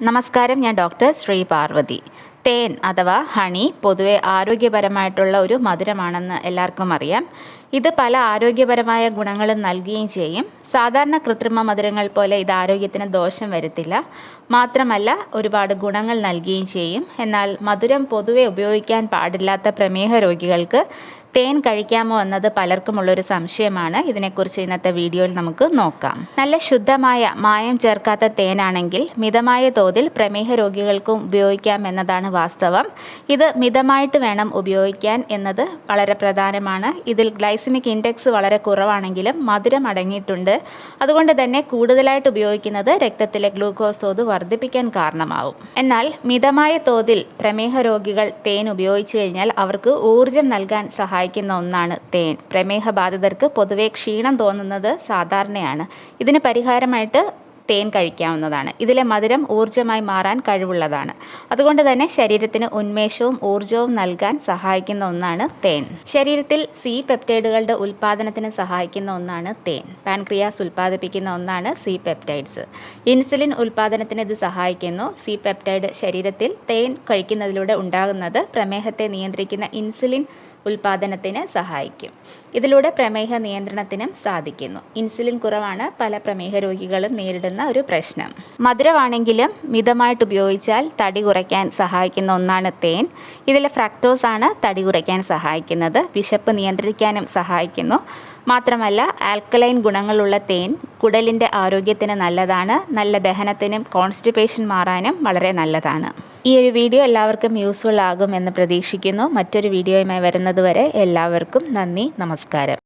നമസ്കാരം ഞാൻ ഡോക്ടർ ശ്രീ പാർവതി. തേൻ അഥവാ ഹണി പൊതുവെ ആരോഗ്യപരമായിട്ടുള്ള ഒരു മധുരമാണെന്ന് എല്ലാവർക്കും അറിയാം. ഇത് പല ആരോഗ്യപരമായ ഗുണങ്ങളും നൽകുകയും ചെയ്യും. സാധാരണ കൃത്രിമ മധുരങ്ങൾ പോലെ ഇത് ആരോഗ്യത്തിന് ദോഷം വരുത്തില്ല. മാത്രമല്ല ഒരുപാട് ഗുണങ്ങൾ നൽകുകയും ചെയ്യും. എന്നാൽ മധുരം പൊതുവെ ഉപയോഗിക്കാൻ പാടില്ലാത്ത പ്രമേഹ രോഗികൾക്ക് തേൻ കഴിക്കാമോ എന്നത് പലർക്കുമുള്ളൊരു സംശയമാണ്. ഇതിനെക്കുറിച്ച് ഇന്നത്തെ വീഡിയോയിൽ നമുക്ക് നോക്കാം. നല്ല ശുദ്ധമായ മായം ചേർക്കാത്ത തേനാണെങ്കിൽ മിതമായ തോതിൽ പ്രമേഹ രോഗികൾക്കും ഉപയോഗിക്കാം എന്നതാണ് വാസ്തവം. ഇത് മിതമായിട്ട് വേണം ഉപയോഗിക്കാൻ എന്നത് വളരെ പ്രധാനമാണ്. ഇതിൽ ഗ്ലൈസിമിക് ഇൻഡെക്സ് വളരെ കുറവാണെങ്കിലും മധുരം അടങ്ങിയിട്ടുണ്ട്. അതുകൊണ്ട് തന്നെ കൂടുതലായിട്ട് ഉപയോഗിക്കുന്നത് രക്തത്തിലെ ഗ്ലൂക്കോസ് തോത് വർദ്ധിപ്പിക്കാൻ കാരണമാവും. എന്നാൽ മിതമായ തോതിൽ പ്രമേഹ രോഗികൾ തേൻ ഉപയോഗിച്ചു കഴിഞ്ഞാൽ അവർക്ക് ഊർജം നൽകാൻ സഹായിക്കുന്ന ഒന്നാണ് തേൻ. പ്രമേഹ ബാധിതർക്ക് പൊതുവെ ക്ഷീണം തോന്നുന്നത് സാധാരണയാണ്. ഇതിന് പരിഹാരമായിട്ട് തേൻ കഴിക്കാവുന്നതാണ്. ഇതിലെ മധുരം ഊർജമായി മാറാൻ കഴിവുള്ളതാണ്. അതുകൊണ്ട് തന്നെ ശരീരത്തിന് ഉന്മേഷവും ഊർജവും നൽകാൻ സഹായിക്കുന്ന ഒന്നാണ് തേൻ. ശരീരത്തിൽ സി പെപ്റ്റൈഡുകളുടെ ഉൽപ്പാദനത്തിന് സഹായിക്കുന്ന ഒന്നാണ് തേൻ. പാൻക്രിയാസ് ഉൽപ്പാദിപ്പിക്കുന്ന ഒന്നാണ് സി പെപ്റ്റൈഡ്സ് ഇൻസുലിൻ ഉൽപ്പാദനത്തിന് ഇത് സഹായിക്കുന്നു. സി പെപ്റ്റൈഡ് ശരീരത്തിൽ തേൻ കഴിക്കുന്നതിലൂടെ ഉണ്ടാകുന്നത് പ്രമേഹത്തെ നിയന്ത്രിക്കുന്ന ഇൻസുലിൻ ഉൽപാദനത്തിന് സഹായിക്കും. ഇതിലൂടെ പ്രമേഹ നിയന്ത്രണത്തിനും സാധിക്കുന്നു. ഇൻസുലിൻ കുറവാണ് പല പ്രമേഹ രോഗികളും നേരിടുന്ന ഒരു പ്രശ്നം. മധുരമാണെങ്കിലും മിതമായിട്ട് ഉപയോഗിച്ചാൽ തടി കുറയ്ക്കാൻ സഹായിക്കുന്ന ഒന്നാണ് തേൻ. ഇതിലെ ഫ്രക്ടോസ് ആണ് തടി കുറയ്ക്കാൻ സഹായിക്കുന്നത്. വിശപ്പ് നിയന്ത്രിക്കാനും സഹായിക്കുന്നു. മാത്രമല്ല ആൽക്കലൈൻ ഗുണങ്ങളുള്ള തേൻ കുടലിന്റെ ആരോഗ്യത്തിന് നല്ലതാണ് നല്ല ദഹനത്തിനും കോൺസ്റ്റിപ്പേഷൻ മാറാനും വളരെ നല്ലതാണ്. ഈ ഒരു വീഡിയോ എല്ലാവർക്കും യൂസ്ഫുൾ ആകുമെന്ന് പ്രതീക്ഷിക്കുന്നു. മറ്റൊരു വീഡിയോയുമായി വരുന്നതുവരെ എല്ലാവർക്കും നന്ദി നമസ്കാരം.